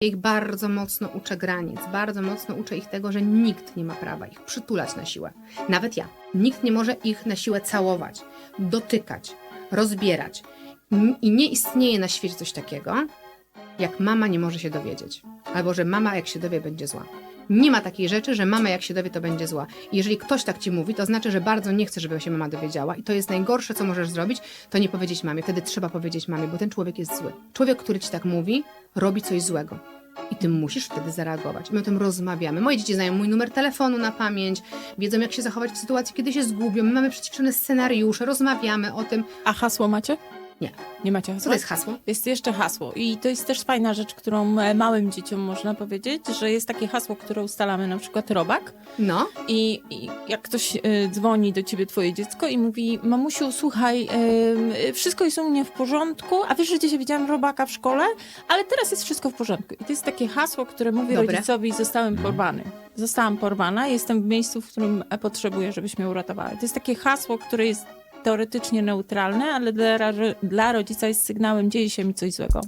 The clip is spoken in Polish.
Ich bardzo mocno uczę granic, bardzo mocno uczę ich tego, że nikt nie ma prawa ich przytulać na siłę. Nawet ja. Nikt nie może ich na siłę całować, dotykać, rozbierać. I nie istnieje na świecie coś takiego, jak mama nie może się dowiedzieć. Albo że mama jak się dowie będzie zła. Nie ma takiej rzeczy, że mama jak się dowie to będzie zła. I jeżeli ktoś tak ci mówi, to znaczy, że bardzo nie chce, żeby się mama dowiedziała i to jest najgorsze, co możesz zrobić, to nie powiedzieć mamie. Wtedy trzeba powiedzieć mamie, bo ten człowiek jest zły. Człowiek, który ci tak mówi, robi coś złego. I ty musisz wtedy zareagować. My o tym rozmawiamy. Moje dzieci znają mój numer telefonu na pamięć, wiedzą jak się zachować w sytuacji, kiedy się zgubią. My mamy przećwiczone scenariusze, rozmawiamy o tym. A hasło macie? Nie. Nie macie Co hasła? to jest hasło? Jest jeszcze hasło i to jest też fajna rzecz, którą e, małym dzieciom można powiedzieć, że jest takie hasło, które ustalamy, na przykład robak No, i, i jak ktoś e, dzwoni do ciebie, twoje dziecko i mówi, mamusiu, słuchaj, e, wszystko jest u mnie w porządku, a wiesz, że dzisiaj widziałam robaka w szkole, ale teraz jest wszystko w porządku. I to jest takie hasło, które mówi Dobre. rodzicowi, zostałem porwany. Zostałam porwana, jestem w miejscu, w którym potrzebuję, żebyś mnie uratowały. To jest takie hasło, które jest teoretycznie neutralne, ale dla, dla rodzica jest sygnałem, dzieje się mi coś złego.